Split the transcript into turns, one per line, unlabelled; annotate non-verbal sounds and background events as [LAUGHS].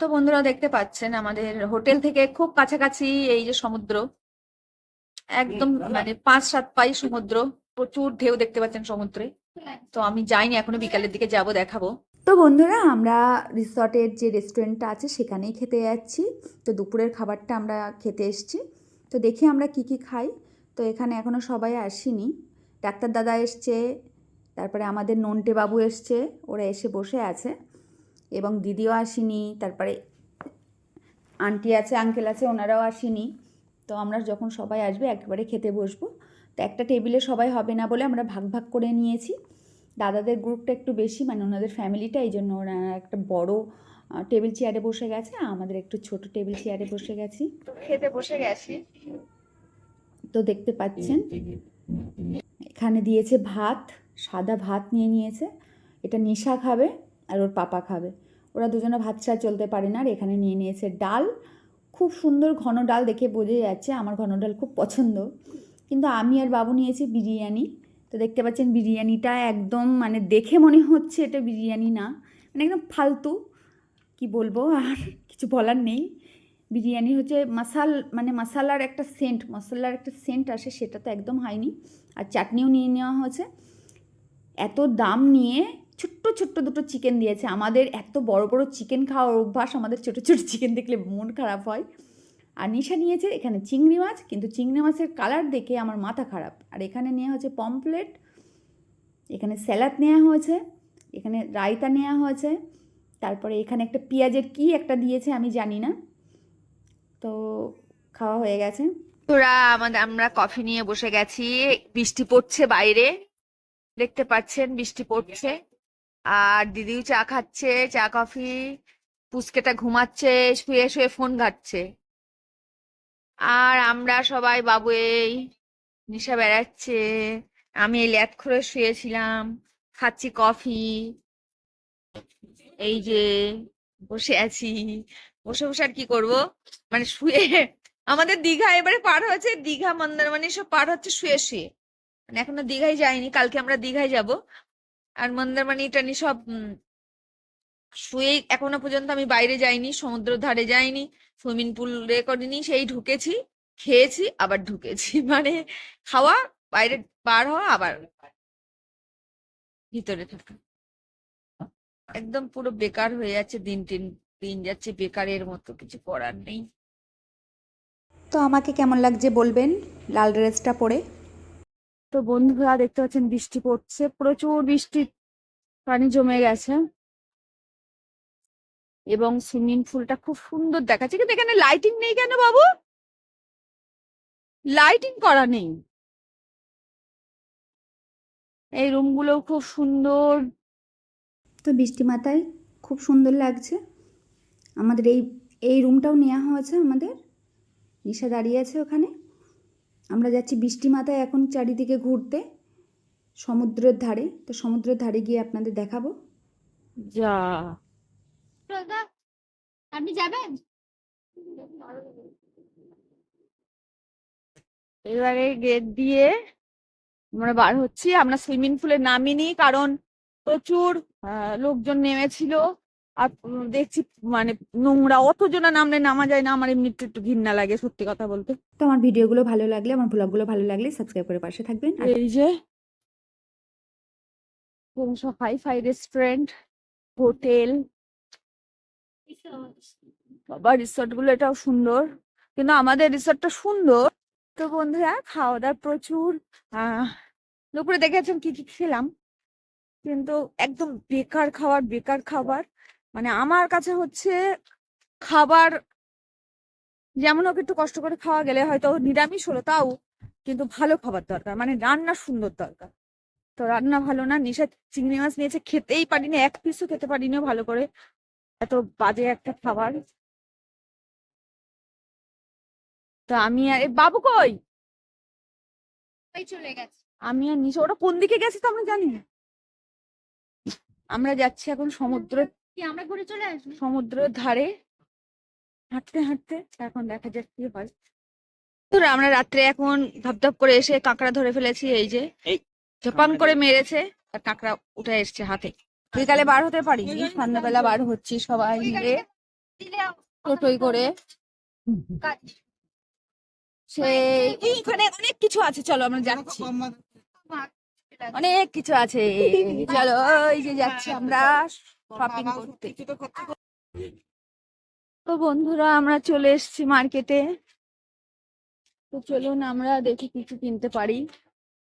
তো বন্ধুরা দেখতে পাচ্ছেন আমাদের হোটেল থেকে খুব কাছাকাছি এই যে সমুদ্র। একদম মানে পাঁচ সাত পাই সমুদ্র। প্রচুর ঢেউ দেখতে পাচ্ছেন সমুদ্রে। তো আমি যাইনি এখনও বিকালের দিকে যাব দেখাবো।
তো বন্ধুরা আমরা রিসর্টের যে রেস্টুরেন্টটা আছে সেখানেই খেতে যাচ্ছি। তো দুপুরের খাবারটা আমরা খেতে এসেছি। তো দেখি আমরা কি কি খাই। তো এখানে এখনও সবাই আসেনি। ডাক্তার দাদা এসছে তারপরে আমাদের নন্টে বাবু এসছে ওরা এসে বসে আছে। এবং দিদিও আসেনি তারপরে আন্টি আছে আঙ্কেল আছে ওনারাও আসেনি। তো আমরা যখন সবাই আসবে একবারে খেতে বসবো। তো একটা টেবিলে সবাই হবে না বলে আমরা ভাগ ভাগ করে নিয়েছি। দাদাদের গ্রুপটা একটু বেশি মানে ওনাদের ফ্যামিলিটা এই জন্য ওরা একটা বড় টেবিল চেয়ারে বসে গেছে আমাদের একটু ছোট টেবিল চেয়ারে বসে গেছি।
খেতে বসে গেছি।
তো দেখতে পাচ্ছেন এখানে দিয়েছে ভাত সাদা ভাত নিয়ে নিয়েছে। এটা নিশা খাবে। আর ওর পাপা খাবে। ওরা দুজনে ভাত ছাড়া চলতে পারে না আর এখানে নিয়ে নিয়েছে ডাল। খুব সুন্দর ঘন ডাল দেখে বোঝা যাচ্ছে আমার ঘন ডাল খুব পছন্দ। কিন্তু আমি আর বাবু নিয়েছি বিরিয়ানি। তো দেখতে পাচ্ছেন বিরিয়ানিটা একদম মানে দেখে মনে হচ্ছে এটা বিরিয়ানি না। মানে একদম ফালতু, কি বলব আর কিছু বলার নেই। বিরিয়ানি হচ্ছে মশাল মানে মশালার একটা সেন্ট মশলার একটা সেন্ট আসে সেটা তো একদম হয়নি। আর চাটনিও নিয়ে নেওয়া হয়েছে। এত দাম নিয়ে ছোট্ট ছোট্ট দুটো চিকেন দিয়েছে। আমাদের এত বড় বড় চিকেন খাওয়ার অভ্যাস, আমাদের ছোট ছোট চিকেন দেখলে মন খারাপ হয়। আর নিশা নিয়েছে এখানে চিংড়ি মাছ, কিন্তু চিংড়ি মাছের কালার দেখে আমার মাথা খারাপ। আর এখানে নেওয়া হয়েছে পমপ্লেট এখানে স্যালাড নেওয়া হয়েছে, এখানে রায়তা নেওয়া হয়েছে, তারপরে এখানে একটা পেঁয়াজের কি একটা দিয়েছে আমি জানি না। তো খাওয়া হয়ে গেছে।
তোরা আমাদের, আমরা কফি নিয়ে বসে গেছি, বৃষ্টি পড়ছে বাইরে। দেখতে পাচ্ছেন বৃষ্টি পড়ছে। আর দিদিও চা খাচ্ছে, চা, কফি পুচকেটা ঘুমাচ্ছে, শুয়ে শুয়ে ফোন ঘাটছে। আর আমরা সবাই, বাবু এই নিশা বেড়াচ্ছে। আমি এই ল্যাদ করে শুয়েছিলাম, খাচ্ছি কফি। এই যে বসে আছি, বসে বসে আর কি করব? মানে শুয়ে, আমাদের দীঘা এবারে পার হয়েছে, দীঘা, মন্দারমণি সব পার হচ্ছে শুয়ে শুয়ে। মানে এখনও দীঘায় যাইনি, কালকে আমরা দীঘায় যাব। আর মন্দারমণি টানি সব শুয়েই এখনও পর্যন্ত আমি বাইরে যাইনি সমুদ্র ধারে যাইনি, সুইমিং পুল এ করিনি সেই ঢুকেছি, খেয়েছি, আবার ঢুকেছি। [LAUGHS] মানে খাওয়া, বাইরে পার হওয়া, আবার ভিতরে থাকা। একদম পুরো বেকার হয়ে যাচ্ছে দিন টিন, দিন যাচ্ছে বেকারের মতো, কিছু করার নেই।
তো আমাকে কেমন লাগছে বলবেন? লাল ড্রেসটা পরে?
তো বন্ধুরা দেখতে পাচ্ছেন বৃষ্টি পড়ছে, প্রচুর বৃষ্টি, পানি জমে গেছে। এবং সুইমিং পুলটা খুব সুন্দর দেখাচ্ছে। কিন্তু এখানে লাইটিং নেই কেন বাবু? লাইটিং করা নেই। এই রুমগুলো খুব সুন্দর।
তো বৃষ্টি মাথায় খুব সুন্দর লাগছে। আমাদের এই এই রুমটাও নেওয়া হয়েছে আমাদের। নিশা দাঁড়িয়ে আছে ওখানে। আমরা যাচ্ছি বৃষ্টি মাথায় এখন চারিদিকে ঘুরতে সমুদ্রের ধারে। তো সমুদ্রের ধারে গিয়ে আপনাদের দেখাবো।
যা।
দাদা আপনি যাবেন?
এবারে গেট দিয়ে আমরা বার হচ্ছি। আমরা সুইমিং পুলে নামিনি কারণ প্রচুর লোকজন নেমেছিল। আর দেখছি মানে নোংরা অতজনা নামলে নামা যায় না আমার এমনি একটু ঘৃণা লাগে সত্যি কথা বলতে।
তো আমার ভিডিওগুলো ভালো লাগলে আমার ব্লগগুলো ভালো লাগলে সাবস্ক্রাইব করে পাশে থাকবেন।
এই যে হাই ফাই রেস্টুরেন্ট হোটেল বাবা রিসর্টগুলো এটাও সুন্দর। কিন্তু আমাদের রিসর্টটা সুন্দর। তো বন্ধুরা খাওয়া দাওয়া প্রচুর আহ দুপুরে দেখেছেন কি কি খেলাম? কিন্তু একদম বেকার খাবার বেকার খাবার। মানে আমার কাছে হচ্ছে খাবার যেমন হোক একটু কষ্ট করে খাওয়া গেলে হয়তো নিরামিষ হলো তাও কিন্তু ভালো খাবার দরকার। মানে রান্না সুন্দর দরকার। তো রান্না ভালো না নিশা চিংড়ি মাছ নিয়েছে খেতেই পারিনি এক পিসও খেতে পারিনি ভালো করে। এত বাজে একটা খাবার। তো আমি আর বাবু কই?
চলে গেছে।
আমি আর নিশা ওটা কোন দিকে গেছে তো আমরা জানি না। আমরা যাচ্ছি এখন সমুদ্র
কি আমরা ঘুরে চলে আসব?
সমুদ্রের ধারে হাঁটতে হাঁটতে এখন দেখা যাক কি হয়। তো আমরা রাত্রে এখন ধপ ধপ করে এসে কাঁকড়া ধরে ফেলেছি এই যে ঝপাং করে মেরেছে আর কাঁকড়া উঠে এসছে হাতে। বিকালে বার হতে পারিনি সন্ধ্যাবেলা বার হচ্ছি সবাই মিলে। টোটোই করে। সেই এইখানে অনেক কিছু আছে চলো আমরা যাচ্ছি। অনেক কিছু আছে [LAUGHS] চলো ওই যে যাচ্ছি আমরা। শপিং করতে। তো বন্ধুরা আমরা চলে এসেছি মার্কেটে তো চলুন আমরা দেখি কিছু কিনতে পারি।